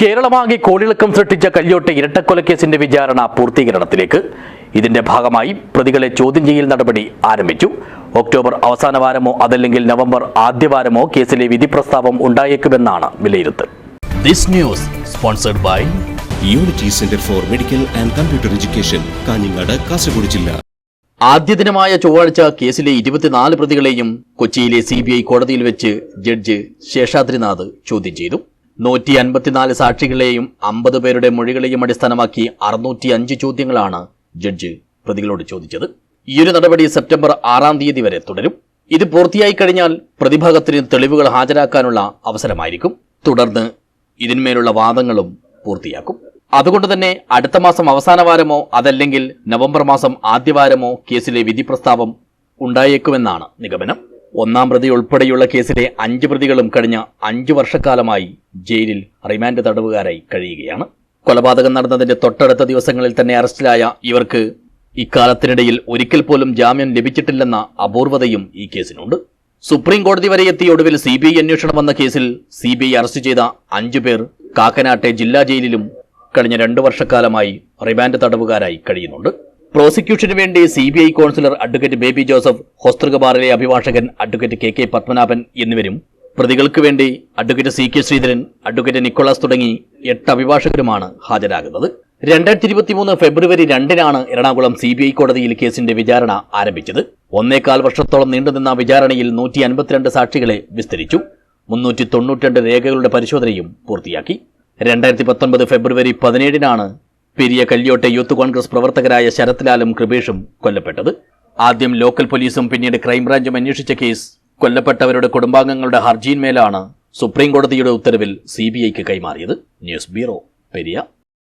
കേരളമാകെ കോളിളക്കം സൃഷ്ടിച്ച കല്യോട്ടെ ഇരട്ടക്കൊലക്കേസിന്റെ വിചാരണ പൂർത്തീകരണത്തിലേക്ക്. ഇതിന്റെ ഭാഗമായി പ്രതികളെ ചോദ്യം ചെയ്യൽ നടപടി ആരംഭിച്ചു. ഒക്ടോബർ അവസാന വാരമോ അതല്ലെങ്കിൽ നവംബർ ആദ്യവാരമോ കേസിലെ വിധി പ്രസ്താവം ഉണ്ടായേക്കുമെന്നാണ് വിലയിരുത്തൽ. This news sponsored by unity centre for medical and computer education Kanhangad Kasaragod ജില്ല ആദ്യ ദിനമായ ചൊവ്വാഴ്ച കേസിലെ ഇരുപത്തിനാല് പ്രതികളെയും കൊച്ചിയിലെ സി കോടതിയിൽ വെച്ച് ജഡ്ജ് ശേഷാദ്രിനാഥ് ചോദ്യം ചെയ്തു. നൂറ്റി അൻപത്തിനാല് സാക്ഷികളെയും അമ്പത് പേരുടെ മൊഴികളെയും അടിസ്ഥാനമാക്കി അറുന്നൂറ്റി അഞ്ച് ചോദ്യങ്ങളാണ് ജഡ്ജ് പ്രതികളോട് ചോദിച്ചത്. ഈയൊരു നടപടി സെപ്റ്റംബർ ആറാം തീയതി വരെ തുടരും. ഇത് പൂർത്തിയായി കഴിഞ്ഞാൽ പ്രതിഭാഗത്തിന് തെളിവുകൾ ഹാജരാക്കാനുള്ള അവസരമായിരിക്കും. തുടർന്ന് ഇതിന്മേലുള്ള വാദങ്ങളും പൂർത്തിയാക്കും. അതുകൊണ്ട് തന്നെ അടുത്ത മാസം അവസാന വാരമോ അതല്ലെങ്കിൽ നവംബർ മാസം ആദ്യവാരമോ കേസിലെ വിധി പ്രസ്താവം ഉണ്ടായേക്കുമെന്നാണ് നിഗമനം. ഒന്നാം പ്രതി ഉൾപ്പെടെയുള്ള കേസിലെ അഞ്ച് പ്രതികളും കഴിഞ്ഞ അഞ്ച് വർഷക്കാലമായി ജയിലിൽ റിമാൻഡ് തടവുകാരായി കഴിയുകയാണ്. കൊലപാതകം നടന്നതിന്റെ തൊട്ടടുത്ത ദിവസങ്ങളിൽ തന്നെ അറസ്റ്റിലായ ഇവർക്ക് ഇക്കാലത്തിനിടയിൽ ഒരിക്കൽ പോലും ജാമ്യം ലഭിച്ചിട്ടില്ലെന്ന അപൂർവതയും ഈ കേസിനുണ്ട്. സുപ്രീം കോടതി വരെ എത്തിയ ഒടുവിൽ സി ബി ഐ അന്വേഷണം വന്ന കേസിൽ സി ബി ഐ അറസ്റ്റ് ചെയ്ത അഞ്ചു പേർ കാക്കനാട്ടെ ജില്ലാ ജയിലിലും കഴിഞ്ഞ രണ്ടു വർഷക്കാലമായി റിമാൻഡ് തടവുകാരായി കഴിയുന്നുണ്ട്. പ്രോസിക്യൂഷന് വേണ്ടി C B I counsellor advocate Baby Joseph ഹോസ്തൃകബാറിലെ അഭിഭാഷകൻ അഡ്വക്കേറ്റ് കെ കെ പത്മനാഭൻ എന്നിവരും പ്രതികൾക്ക് വേണ്ടി advocate C K Sreedharan advocate Nicholas തുടങ്ങി എട്ട് അഭിഭാഷകരുമാണ് ഹാജരാകുന്നത്. രണ്ടായിരത്തി ഇരുപത്തിമൂന്ന് ഫെബ്രുവരി രണ്ടിനാണ് എറണാകുളം സി ബി ഐ കോടതിയിൽ കേസിന്റെ വിചാരണ ആരംഭിച്ചത്. ഒന്നേകാൽ വർഷത്തോളം നീണ്ടുനിന്ന വിചാരണയിൽ നൂറ്റി അൻപത്തിരണ്ട് സാക്ഷികളെ വിസ്തരിച്ചു. മുന്നൂറ്റി തൊണ്ണൂറ്റിരണ്ട് രേഖകളുടെ പരിശോധനയും പൂർത്തിയാക്കി. രണ്ടായിരത്തി പത്തൊൻപത് ഫെബ്രുവരി പതിനേഴിനാണ് പെരിയ കല്യോട്ടെ യൂത്ത് കോൺഗ്രസ് പ്രവർത്തകരായ ശരത്ലാലും കൃപേഷും കൊല്ലപ്പെട്ടത്. ആദ്യം ലോക്കൽ പോലീസും പിന്നീട് ക്രൈംബ്രാഞ്ചും അന്വേഷിച്ച കേസ് കൊല്ലപ്പെട്ടവരുടെ കുടുംബാംഗങ്ങളുടെ ഹർജിയിന്മേലാണ് സുപ്രീം കോടതിയുടെ ഉത്തരവിൽ സി ബി ഐക്ക് കൈമാറിയത്. News bureau Periya.